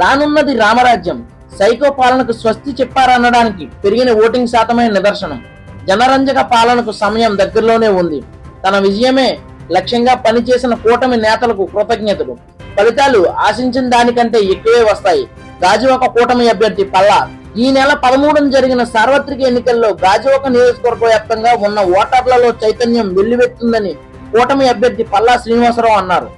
రానున్నది రామరాజ్యం. Psycho పాలనకు స్వస్తి చెప్పారనడానికి పెరిగిన ఓటింగ్ శాతమే నిదర్శనం. జనరంజక పాలనకు సమయం దగ్గరలోనే ఉంది. తన విజయమే లక్ష్యంగా పనిచేసిన కూటమి నేతలకు కృతజ్ఞతలు. ఫలితాలు ఆశించిన దానికంటే ఎక్కువే వస్తాయి. గాజువాక కూటమి అభ్యర్థి పల్లా. ఈ నెల పదమూడున జరిగిన సార్వత్రిక ఎన్నికల్లో గాజువాక నియోజకవర్గ వ్యాప్తంగా ఉన్న ఓటర్లలో చైతన్యం వెల్లువెత్తుందని కూటమి అభ్యర్థి పల్లా శ్రీనివాసరావు అన్నారు.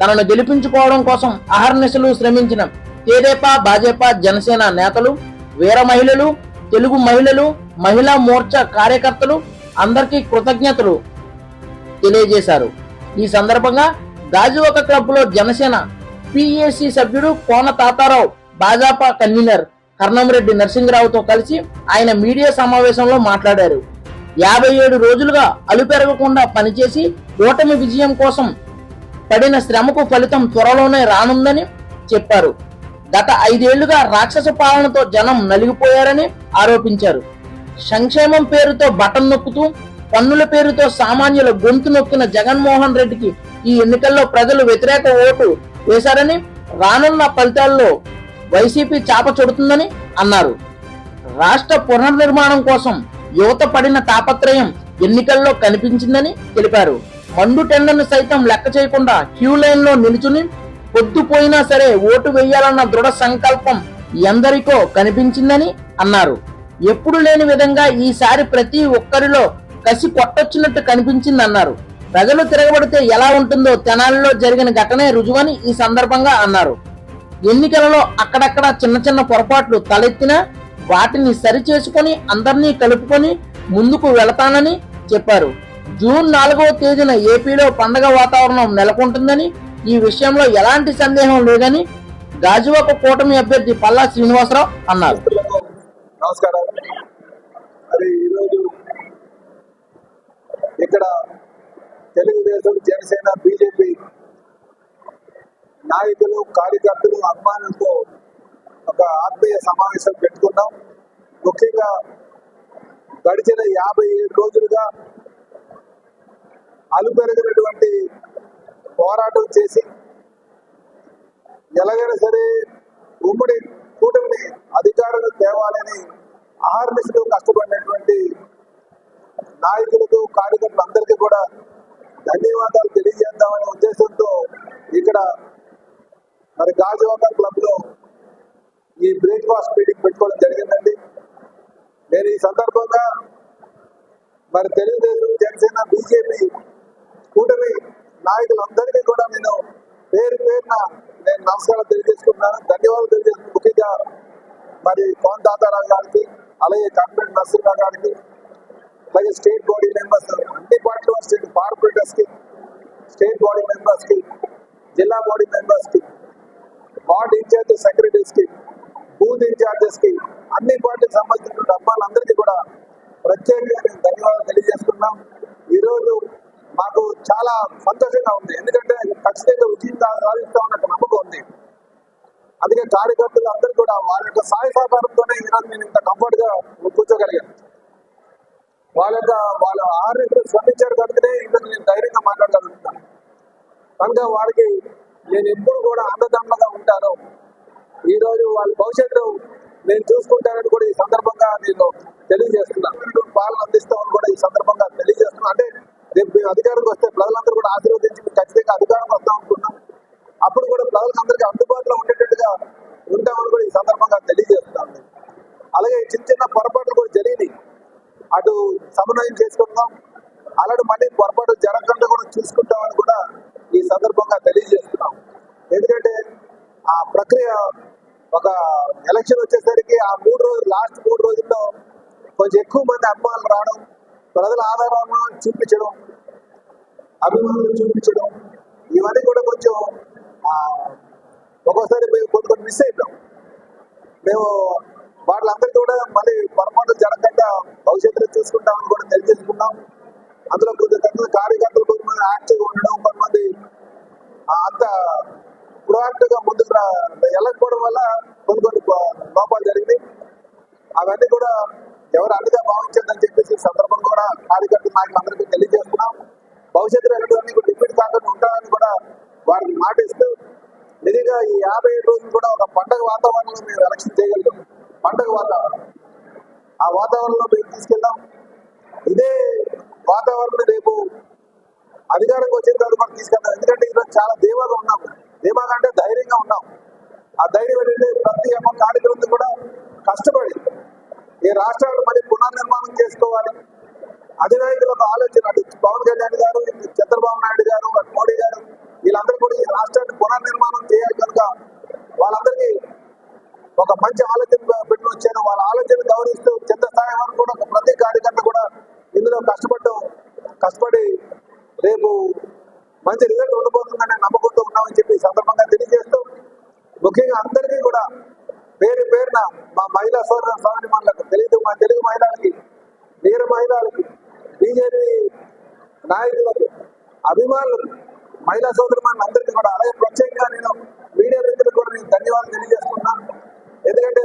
తనను గెలిపించుకోవడం కోసం అహర్నిశలు శ్రమించిన తెదేపా భాజపా జనసేన నేతలు వీర మహిళలు తెలుగు మహిళలు మహిళా మోర్చా కార్యకర్తలు అందరికీ కృతజ్ఞతలు తెలియజేశారు. ఈ సందర్భంగా గాజువాక క్లబ్లో జనసేన పిఏసి సభ్యుడు కోన తాతారావు భాజపా కన్వీనర్ కర్ణంరెడ్డి నరసింహరావుతో కలిసి ఆయన మీడియా సమావేశంలో మాట్లాడారు. యాభై ఏడు రోజులుగా అలుపెరగకుండా పనిచేసి ఓటమి విజయం కోసం పడిన శ్రమకు ఫలితం త్వరలోనే రానుందని చెప్పారు. గత ఐదేళ్ళుగా రాక్షస పాలనతో జనం నలిగిపోయారని ఆరోపించారు. సంక్షేమం పేరుతో బటన్ నొక్కుతూ పన్నుల పేరుతో సామాన్యుల గొంతు నొక్కిన జగన్మోహన్ రెడ్డికి ఈ ఎన్నికల్లో ప్రజలు వ్యతిరేక ఓటు వేశారని రానున్న ఫలితాల్లో వైసీపీ చాప చుడుతుందని అన్నారు. రాష్ట్ర పునర్నిర్మాణం కోసం యువత పడిన తాపత్రయం ఎన్నికల్లో కనిపించిందని తెలిపారు. మండు టెండర్ను సైతం లెక్క చేయకుండా క్యూ లైన్లో నిలుచుని పొద్దుపోయినా సరే ఓటు వేయాలన్న దృఢ సంకల్పం ఎందరికో కనిపించిందని అన్నారు. ఎప్పుడు లేని విధంగా ఈసారి ప్రతి ఒక్కరిలో కసి కొట్టొచ్చినట్టు కనిపించిందన్నారు. ప్రజలు తిరగబడితే ఎలా ఉంటుందో తెనాలిలో జరిగిన ఘటనే రుజువని ఈ సందర్భంగా అన్నారు. ఎన్నికలలో అక్కడక్కడ చిన్న చిన్న పొరపాట్లు తలెత్తినా వాటిని సరిచేసుకొని అందరినీ కలుపుకొని ముందుకు వెళతానని చెప్పారు. జూన్ నాలుగవ తేదీన ఏపీలో పండగ వాతావరణం నెలకొంటుందని ఈ విషయంలో ఎలాంటి సందేహం లేదని గాజువాక కూటమి అభ్యర్థి పల్లా శ్రీనివాసరావు అన్నారు. నమస్కారం. మరి ఈరోజు ఇక్కడ తెలుగుదేశం జనసేన బీజేపీ నాయకులు కార్యకర్తలు అభిమానులతో ఒక ఆత్మీయ సమావేశం పెట్టుకున్నాం. ముఖ్యంగా గడిచిన యాభై ఏడు రోజులుగా అలుపెరగినటువంటి పోరాటం చేసి ఎలాగైనా సరే ఉమ్మడి కూటమిని అధికారులు తేవాలని ఆర్మిస్లో కష్టపడినటువంటి నాయకులకు కార్యకర్తలందరికీ కూడా ధన్యవాదాలు తెలియజేద్దామనే ఉద్దేశంతో ఇక్కడ మరి గాజువాకర్ క్లబ్లో ఈ బ్రేక్ఫాస్ట్ మీటింగ్ పెట్టుకోవడం జరిగిందండి. నేను ఈ సందర్భంగా మరి తెలుగుదేశం జనసేన బీజేపీ కూటమి నాయకులందరికీ కూడా నేను పేరు పేరున నేను నమస్కారం తెలియజేసుకున్నాను ధన్యవాదాలు తెలియజేస్తున్నాను. ముఖ్యంగా మరి కోన్ దాతారావు గారికి అలాగే కార్పొరేట్ నరసింహ గారికి అలాగే స్టేట్ బాడీ మెంబర్స్ అన్ని పార్టీల స్టేట్ కార్పొరేటర్స్కి స్టేట్ బాడీ మెంబర్స్కి జిల్లా బాడీ మెంబర్స్కి వార్డ్ ఇన్ఛార్జ్ సెక్రటరీస్కి బూత్ ఇన్ఛార్జెస్కి అన్ని పార్టీకి సంబంధించిన డబ్బాలందరికీ కూడా ప్రత్యేకంగా నేను ధన్యవాదాలు తెలియజేస్తున్నాం ఈరోజు చాలా సంతోషంగా ఉంది. ఎందుకంటే ఖచ్చితంగా విజయం సాధిస్తామన్న నమ్మకం ఉంది. అందుకే కార్యకర్తలు అందరూ కూడా వారి యొక్క సహాయ సహకారంతోనే ఈరోజు నేను ఇంత కంఫర్ట్గా కూర్చోగలిగాను. వాళ్ళ యొక్క వాళ్ళ ఆరోగ్యం స్పందించారు కనుకనే ఈరోజు నేను ధైర్యంగా మాట్లాడగలుగుతాను. కనుక వారికి నేను ఎప్పుడు కూడా అందదండగా ఉంటాను. ఈరోజు వాళ్ళ భవిష్యత్తు నేను చూసుకుంటానని కూడా ఈ సందర్భంగా నేను తెలియజేస్తున్నాను. పాలన అందిస్తామని కూడా ఈ సందర్భంగా తెలియజేస్తున్నాను అంటే రేపు మేము అధికారంకి వస్తే ప్రజలందరూ కూడా ఆశీర్వదించి మేము ఖచ్చితంగా అధికారంకి వస్తాం అనుకున్నాం అప్పుడు కూడా ప్రజలందరికీ అందుబాటులో ఉండేటట్టుగా ఉంటామని కూడా ఈ సందర్భంగా తెలియజేస్తున్నాను అలాగే చిన్న చిన్న పొరపాట్లు కూడా జరిగినాయి. అటు సమన్వయం చేసుకుంటాం అలాంటి మళ్ళీ పొరపాటు జరగకుండా కూడా చూసుకుంటామని కూడా ఈ సందర్భంగా తెలియజేస్తున్నాం. ఎందుకంటే ఆ ప్రక్రియ ఒక ఎలక్షన్ వచ్చేసరికి ఆ మూడు రోజులు లాస్ట్ మూడు రోజుల్లో కొంచెం ఎక్కువ మంది అభిమానులు రావడం ప్రజల ఆధారాలను చూపించడం అభిమానులు చూపించడం ఇవన్నీ కూడా కొంచెం ఒక్కోసారి మేము కొన్ని మిస్ అయిపోయాం. మేము వాళ్ళందరికీ కూడా మళ్ళీ పొరపాటు జరగకుండా భవిష్యత్తులో చూసుకుంటామని కూడా తెలియజేసుకున్నాం. అందులో కొంతమంది కార్యకర్తలు కొంతమంది యాక్టివ్గా ఉండడం కొంతమంది అంత ప్రొయాక్టివ్గా ముందుకు వెళ్ళకపోవడం వల్ల కొన్ని కొన్ని లోపాలు జరిగినాయి. అవన్నీ కూడా ఎవరు అందుగా భావించద్దని చెప్పేసి సందర్భం కూడా కార్యకర్త నాయకులందరికీ తెలియజేస్తున్నాం. భవిష్యత్తులో ఎలాంటివన్నీ రిపీట్ కాకుండా ఉంటారని కూడా వారికి మాట ఇస్తూ నిజంగా ఈ యాభై ఏడు రోజులు కూడా ఒక పండగ యాక్షన్ చేయగలిగాం పండగ వాతావరణం. ఆ వాతావరణంలో మేము తీసుకెళ్దాం. ఇదే వాతావరణం రేపు అధికారంకి వచ్చిన తర్వాత మనం తీసుకెళ్తాం ఎందుకంటే ఈరోజు చాలా ధీమాగా ఉన్నాం. ధీమాగా అంటే ధైర్యంగా ఉన్నాం. ఆ ధైర్యం ఏంటంటే ప్రతి ఒక్క కార్యక్రమం కూడా కష్టపడి ఈ రాష్ట్రాలు మళ్ళీ పునర్నిర్మాణం చేసుకోవాలి. అధినాయకులకు ఆలోచన అటు పవన్ కళ్యాణ్ గారు ఇటు చంద్రబాబు నాయుడు గారు అటు మోడీ గారు వీళ్ళందరూ కూడా ఈ రాష్ట్రాన్ని పునర్నిర్మాణం చేయాలి కనుక వాళ్ళందరికీ ఒక మంచి ఆలోచన పెట్టి వచ్చాను వాళ్ళ ఆలోచన గౌరవిస్తూ చిన్న స్థాయి వరకు కూడా ఒక ప్రతి కార్యకర్త కూడా ఇందులో కష్టపడటం కష్టపడి రేపు మంచి రిజల్ట్ ఉండబోతుందనే నమ్మకంతో ఉన్నామని చెప్పి సందర్భంగా తెలియజేస్తూ ముఖ్యంగా అందరికీ కూడా పేరు పేరున మా మహిళా సోదర సోదరిమణులకు తెలుగు మా తెలుగు మహిళలకి వీర మహిళలకి బీజేపీ నాయకులకు అభిమానులకు మహిళా సోదరు మన అందరికీ కూడా అలాగే ప్రత్యేకంగా నేను మీడియా వ్యక్తులకు కూడా నేను ధన్యవాదాలు తెలియజేస్తున్నాను ఎందుకంటే